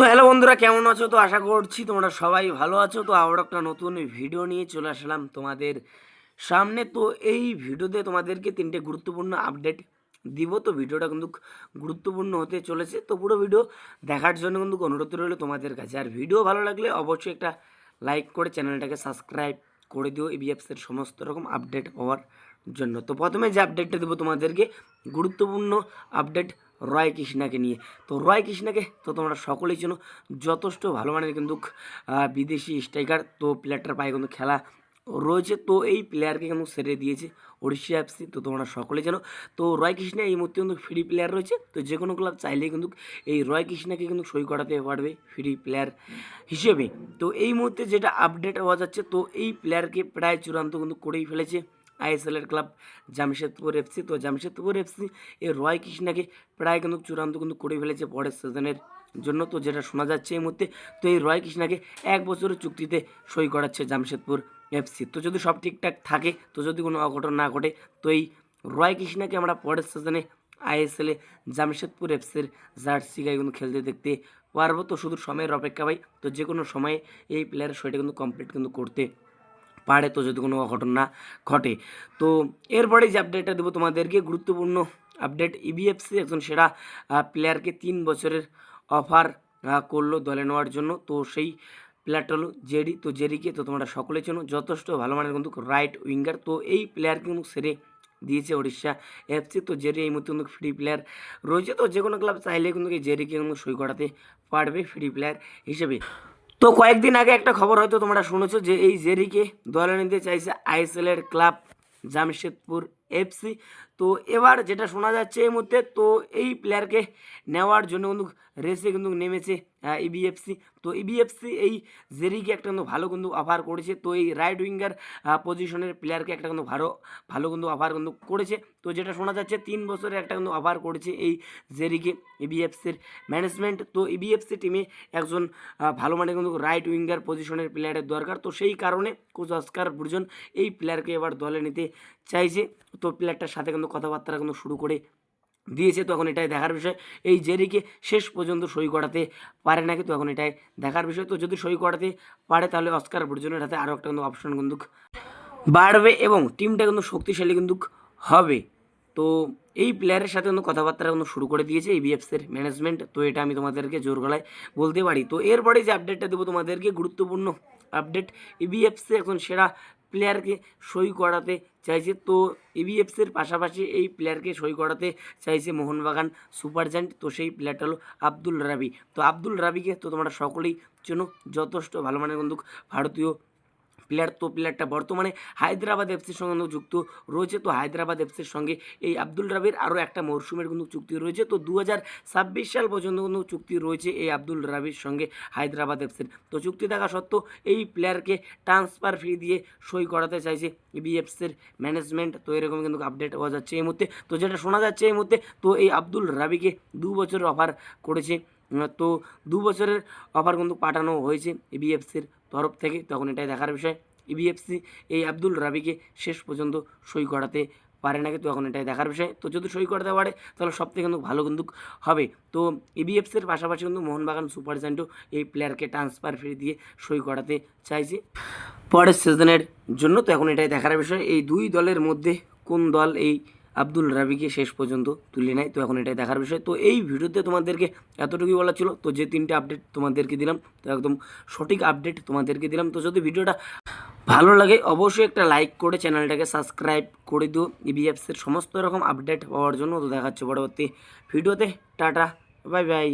তো হ্যালো বন্ধুরা, কেমন আছো? তো আশা করছি তোমরা সবাই ভালো আছো। তো আবার একটা নতুন ভিডিও নিয়ে চলে আসলাম তোমাদের সামনে। তো এই ভিডিওতে তোমাদেরকে তিনটে গুরুত্বপূর্ণ আপডেট দিব। তো ভিডিওটা কিন্তু গুরুত্বপূর্ণ হতে চলেছে। তো পুরো ভিডিও দেখার জন্য কিন্তু অনুরোধ রইল তোমাদের কাছে। আর ভিডিও ভালো লাগলে অবশ্যই একটা লাইক করে চ্যানেলটাকে সাবস্ক্রাইব করে দিও। ইবিএফসের সমস্ত রকম আপডেট পাওয়ার জন্য। তো প্রথমে যে আপডেটটা দেবো তোমাদেরকে, গুরুত্বপূর্ণ আপডেট রয় কৃষ্ণাকে নিয়ে। তো রয় কৃষ্ণাকে তো তোমরা সকলেই চেনো, যথেষ্ট ভালো মানের কিন্তু বিদেশি স্ট্রাইকার তো প্লেয়ারটার পায়ে কিন্তু খেলা রয়েছে। তো এই প্লেয়ারকে কিন্তু সেরে দিয়েছে ওড়িশা এফসি তো তোমরা সকলে জানো তো রয় কৃষ্ণা এই মুহূর্তে কিন্তু ফ্রি প্লেয়ার রয়েছে। তো যে কোনো ক্লাব চাইলেই কিন্তু এই রয় কৃষ্ণাকে কিন্তু সই করাতে পারবে ফ্রি প্লেয়ার হিসেবে। তো এই মুহূর্তে যেটা আপডেট হওয়া যাচ্ছে, তো এই প্লেয়ারকে প্রায় চূড়ান্ত কিন্তু করেই ফেলেছে। আইএসএলের ক্লাব জামশেদপুর এফসি। তো জামশেদপুর এফসি এই রয় কৃষ্ণাকে প্রায় কিন্তু চূড়ান্ত কিন্তু করে ফেলেছে পরের সিজনের জন্য। তো যেটা শোনা যাচ্ছে এই মুহূর্তে, তো এই রয় কৃষ্ণাকে এক বছরের চুক্তিতে সই করাচ্ছে জামশেদপুর এফসি। তো যদি সব ঠিকঠাক থাকে, তো যদি কোনো অঘটন না ঘটে, তো এই রয় কৃষ্ণাকে আমরা পরের সিজনে আইএসএলে জামশেদপুর এফসির জার্সি গায়ে কিন্তু খেলতে দেখতে পারব। তো শুধু সময়ের অপেক্ষা ভাই, তো যে কোনো সময়ে এই প্লেয়ারের সইটা কিন্তু কমপ্লিট কিন্তু করতে পারে তো যদি কোনো অঘটন না ঘটে। তো এরপরে যে আপডেটটা দেবো তোমাদেরকে, গুরুত্বপূর্ণ আপডেট ইবিএফসি একজন সেরা প্লেয়ারকে তিন বছরের অফার করল দলে নেওয়ার জন্য। তো সেই প্লেয়ারটা হলো জেরি। তো জেরিকে তো তোমরা সকলে চেনো, যথেষ্ট ভালো মানের কিন্তু রাইট উইঙ্গার তো এই প্লেয়ারকে কিন্তু সেরে দিয়েছে উড়িষ্যা এফসি তো জেরি এই মুহূর্তে কিন্তু ফ্রি প্লেয়ার রয়েছে। তো যে কোনো ক্লাব চাইলে কিন্তু জেরিকে কিন্তু সই করাতে পারবে ফ্রি প্লেয়ার হিসেবে। তো কয়েকদিন আগে একটা খবর হয়তো তোমরা শুনেছো যে এই জেরিকে দলে নিতে চাইছে আইএসএলের ক্লাব জামশেদপুর এফসি। তো এবার যেটা শোনা যাচ্ছে এই মুহূর্তে, তো এই প্লেয়ারকে নেওয়ার জন্য কিন্তু রেসে কিন্তু নেমেছে ইবিএফসি তো ইবিএফসি এই জেরিকে একটা কিন্তু ভালো কিন্তু অফার করেছে। তো এই রাইট উইঙ্গার পজিশনের প্লেয়ারকে একটা কিন্তু ভালো ভালো কিন্তু অফার কিন্তু করেছে। তো যেটা শোনা যাচ্ছে, তিন বছরের একটা কিন্তু অফার করেছে এই জেরিকে ইবিএফসির ম্যানেজমেন্ট তো ইবিএফসি টিমে একজন ভালো মানে কিন্তু রাইট উইঙ্গার পজিশনের প্লেয়ারের দরকার। তো সেই কারণে কোচ অস্কার বুর্জন এই প্লেয়ারকে এবার দলে নিতে চাইছে। তো প্লেয়ারটার সাথে কিন্তু কথাবার্তা কিন্তু শুরু করে দিয়েছে তো এখন এটাই দেখার বিষয়। এই জেরিকে শেষ পর্যন্ত সই করাতে পারে নাকি তো এখন এটাই দেখার বিষয়। তো যদি সই করাতে পারে, তাহলে অস্কার বুর্জনের হাতে আরও একটা কিন্তু অপশন কিন্তু বাড়বে এবং টিমটা কিন্তু শক্তিশালী কিন্তু হবে। তো এই প্লেয়ারের সাথে কিন্তু কথাবার্তা কিন্তু শুরু করে দিয়েছে এই বিএফসির ম্যানেজমেন্ট তো এটা আমি তোমাদেরকে জোর গলায় বলতে পারি। তো এরপরে যে আপডেটটা দেবো তোমাদেরকে, গুরুত্বপূর্ণ আপডেট ইবিএফসি এখন সেরা প্লেয়ারকে সই করাতে চাইছে। তো ইবিএফসির পাশাপাশি এই প্লেয়ারকে সই করাতে চাইছে মোহনবাগান সুপার জায়েন্ট। তো সেই প্লেয়ারটা হলো আব্দুল রাবি। তো আব্দুল রাবিকে তো তোমরা সকলেই চেনো, যথেষ্ট ভালো মানের বন্ধুক ভারতীয় প্লেয়ার তো প্লেয়ারটা বর্তমানে হায়দ্রাবাদ এফসির সঙ্গে যুক্ত রয়েছে। তো হায়দ্রাবাদ এফসির সঙ্গে এই আব্দুল রাবির আরও একটা মরশুমের কিন্তু চুক্তি রয়েছে। তো দু হাজার ছাব্বিশ সাল পর্যন্ত কিন্তু চুক্তি রয়েছে এই আব্দুল রাবির সঙ্গে হায়দ্রাবাদ এফসির। তো চুক্তি থাকা সত্ত্বেও এই প্লেয়ারকে ট্রান্সফার ফি দিয়ে সই করাতে চাইছে বিএফসির ম্যানেজমেন্ট। তো এরকম কিন্তু আপডেট হওয়া যাচ্ছে এই মুহূর্তে। তো যেটা শোনা যাচ্ছে এই মুহূর্তে, তো এই আব্দুল রাবিকে দু বছরের অফার করেছে তো দু বছরের অফার কিন্তু পাঠানো হয়েছে ইবিএফসির তরফ থেকে। তখন এটাই দেখার বিষয়। ইবিএফসি এই আব্দুল রাবিকে শেষ পর্যন্ত সই করাতে পারে নাকি? তো এখন এটাই দেখার বিষয়। তো যদি সই করাতে পারে, তাহলে সব থেকে কিন্তু ভালো কিন্তু হবে। তো ইবিএফসির পাশাপাশি কিন্তু মোহনবাগান সুপার জায়েন্টও এই প্লেয়ারকে ট্রান্সফার ফি দিয়ে সই করাতে চাইছে পরের সিজনের জন্য। তো এখন এটাই দেখার বিষয়। এই দুই দলের মধ্যে কোন দল এই আব্দুল রাবিকে শেষ পর্যন্ত তুলে নেয়। তো এখন এটাই দেখার বিষয়। তো এই ভিডিওতে তোমাদেরকে এতটুকুই বলা ছিল। তো যে তিনটে আপডেট তোমাদেরকে দিলাম, তো একদম সঠিক আপডেট তোমাদেরকে দিলাম। তো যদি ভিডিওটা ভালো লাগে, অবশ্যই একটা লাইক করে চ্যানেলটাকে সাবস্ক্রাইব করে দিও। ইবিএফসির সমস্ত রকম আপডেট পাওয়ার জন্য। তো দেখাচ্ছে পরবর্তী ভিডিওতে। Tata bye bye